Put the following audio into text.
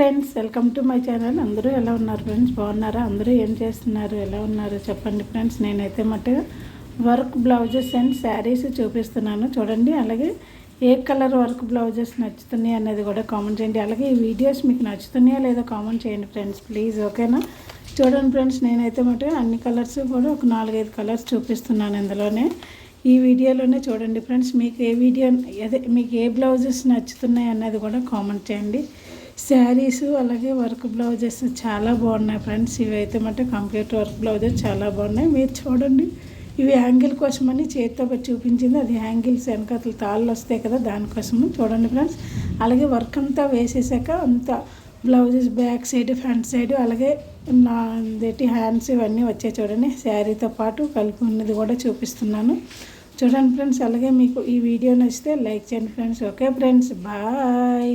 Friends welcome to my channel. అందరూ ఎలా ఉన్నారు ఫ్రెండ్స్? బాగున్నారా? అందరూ ఏం చేస్తున్నారు? ఎలా ఉన్నారు? చెప్పండి ఫ్రెండ్స్. నేనైతే మట్టుగా వర్క్ బ్లౌజెస్ అండ్ శారీస్ చూపిస్తున్నాను. చూడండి అలాగే ఏ కలర్ వర్క్ బ్లౌజెస్ నచ్చుతున్నాయి అనేది కూడా కామెంట్ చేయండి. అలాగే ఈ వీడియోస్ మీకు నచ్చుతున్నాయా లేదో కామెంట్ చేయండి ఫ్రెండ్స్ ప్లీజ్. ఓకేనా? చూడండి ఫ్రెండ్స్ నేనైతే మటుగా అన్ని కలర్స్ కూడా ఒక నాలుగైదు కలర్స్ చూపిస్తున్నాను ఇందులోనే. ఈ వీడియోలోనే చూడండి ఫ్రెండ్స్ మీకు ఏ వీడియో అదే మీకు ఏ బ్లౌజెస్ నచ్చుతున్నాయి అన్నది కూడా కామెంట్ చేయండి. శారీస్ అలాగే వర్క్ బ్లౌజెస్ చాలా బాగున్నాయి ఫ్రెండ్స్. ఇవి అయితే మటు కంప్యూటర్ వర్క్ బ్లౌజెస్ చాలా బాగున్నాయి. మీరు చూడండి. ఇవి యాంగిల్ కోసమని చేతితో చూపించింది. అది యాంగిల్స్ వెనకాతలు తాళ్ళు వస్తాయి కదా దానికోసము చూడండి ఫ్రెండ్స్. అలాగే వర్క్ అంతా వేసేసాక అంతా blouses back side front side అలాగే నా హ్యాండ్స్ ఇవన్నీ వచ్చాయి చూడండి. శారీతో పాటు కలిపి ఉన్నది కూడా చూపిస్తున్నాను. చూడండి ఫ్రెండ్స్ అలాగే మీకు ఈ వీడియో నచ్చితే లైక్ చేయండి ఫ్రెండ్స్. Okay friends bye.